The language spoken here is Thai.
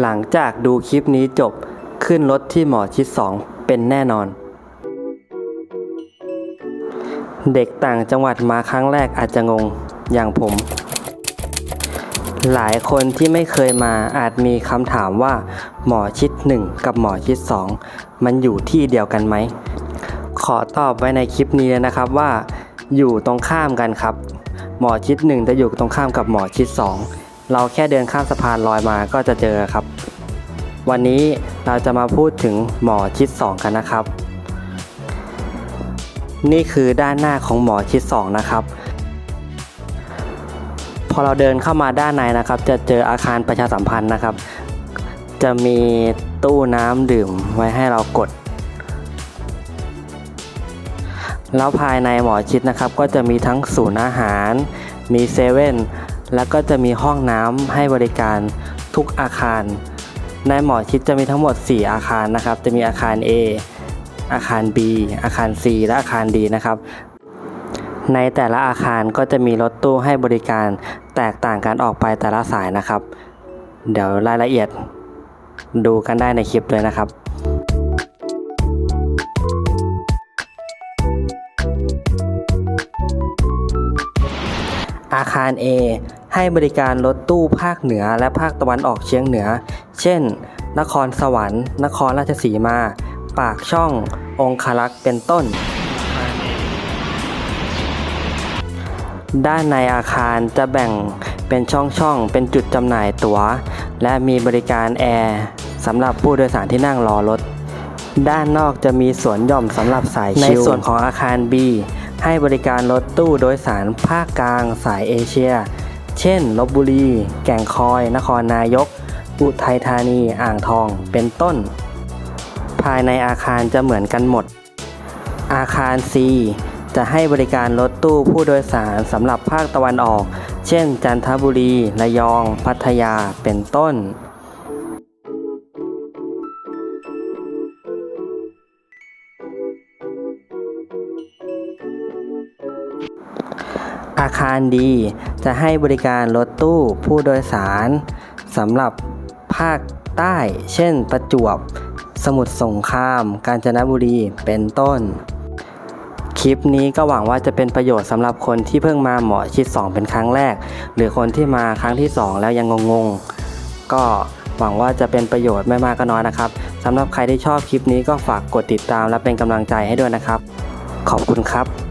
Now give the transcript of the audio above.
หลังจากดูคลิปนี้จบขึ้นรถที่หมอชิด 2 เป็นแน่นอน เด็กต่างจังหวัดมาครั้งแรกอาจจะงงอย่างผม หลายคนที่ไม่เคยมาอาจมีคำถามว่า หมอชิด 1 กับหมอชิด 2 มันอยู่ที่เดียวกันไหม ขอตอบไว้ในคลิปนี้เลยนะครับว่า อยู่ตรงข้ามกันครับ หมอชิด 1 จะอยู่ตรงข้ามกับหมอชิด 2 เราแค่เดินข้ามสะพานลอยมาก็จะเจอครับ วันนี้เราจะมาพูดถึงหมอชิด 2 กันนะครับ นี่คือด้านหน้าของหมอชิด 2 นะครับ พอเราเดินเข้ามาด้านในนะครับ จะเจออาคารประชาสัมพันธ์นะครับ จะมีตู้น้ำดื่มไว้ให้เรากดแล้วภายในหมอชิดนะครับก็จะมีทั้งศูนย์อาหาร มีเซเว่น แล้วก็จะมีห้องน้ำให้บริการทุกอาคาร ในหมอชิดจะมีทั้งหมด 4 อาคารนะครับ จะมีอาคาร A อาคาร B อาคาร C และอาคาร D นะครับ ในแต่ละอาคารก็จะมีรถตู้ให้บริการแตกต่างกันออกไปแต่ละสายนะครับ เดี๋ยวรายละเอียดดูกันได้ในคลิปเลยนะครับ อาคาร A ให้บริการรถตู้ภาคเหนือและภาคตะวันออกเฉียงเหนือ เช่น นครสวรรค์ นครราชสีมา ปากช่อง องคารักษ์เป็นต้น ด้านในอาคารจะแบ่งเป็นช่องๆ เป็นจุดจำหน่ายตั๋ว และมีบริการแอร์สำหรับผู้โดยสารที่นั่งรอรถ ด้านนอกจะมีสวนหย่อมสำหรับสายชิลในส่วนของอาคาร B ให้บริการรถตู้โดยสารภาคกลางสายเอเชีย เช่นลบบุรี แก่งคอย นครนายก อุทัยธานี อ่างทอง เป็นต้น ภายในอาคารจะเหมือนกันหมด อาคาร C จะให้บริการรถตู้ผู้โดยสารสำหรับภาคตะวันออก เช่น จันทบุรี ระยอง พัทยา เป็นต้น อาคารดี จะให้บริการรถตู้ผู้โดยสารสำหรับภาคใต้ เช่น ประจวบ สมุทรสงคราม กาญจนบุรี เป็นต้น คลิปนี้ก็หวังว่าจะเป็นประโยชน์สำหรับคนที่เพิ่งมาหมอชิด 2 เป็นครั้งแรก หรือคนที่มาครั้งที่ 2 แล้วยังงงๆ ก็หวังว่าจะเป็นประโยชน์ไม่มากก็น้อยนะครับสำหรับใครที่ชอบคลิปนี้ก็ฝากกดติดตามและเป็นกำลังใจให้ด้วยนะครับ ขอบคุณครับ